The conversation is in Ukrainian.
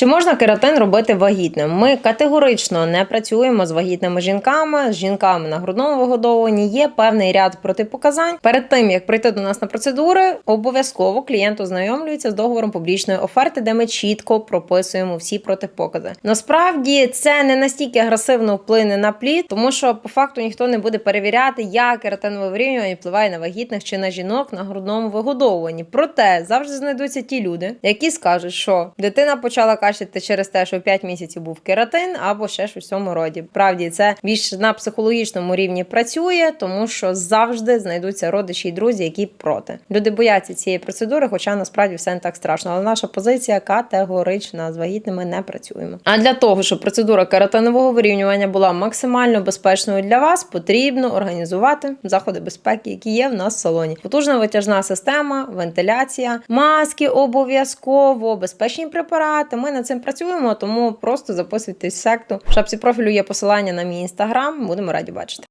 Чи можна кератин робити вагітним? Ми категорично не працюємо з вагітними жінками, з жінками на грудному вигодовуванні. Є певний ряд протипоказань. Перед тим як прийти до нас на процедури, обов'язково клієнт ознайомлюється з договором публічної оферти, де ми чітко прописуємо всі протипокази. Насправді це не настільки агресивно вплине на плід, тому що по факту ніхто не буде перевіряти, як кератинове вирівнювання впливає на вагітних чи на жінок на грудному вигодовуванні. Проте завжди знайдуться ті люди, які скажуть, що дитина почала кашляти через те, що 5 місяців був кератин, або ще щось в цьому роді. Правді це більш на психологічному рівні працює, тому що завжди знайдуться родичі і друзі, які проти. Люди бояться цієї процедури, хоча насправді все не так страшно. Але наша позиція категорична з вагітними не працюємо. А для того, щоб процедура кератинового вирівнювання була максимально безпечною для вас, потрібно організувати заходи безпеки, які є в нас в салоні. Потужна витяжна система, вентиляція, маски обов'язково, безпечні препарати. Ми над цим працюємо, тому просто записуйтесь в секту. В шапці профілю є посилання на мій інстаграм. Будемо раді бачити.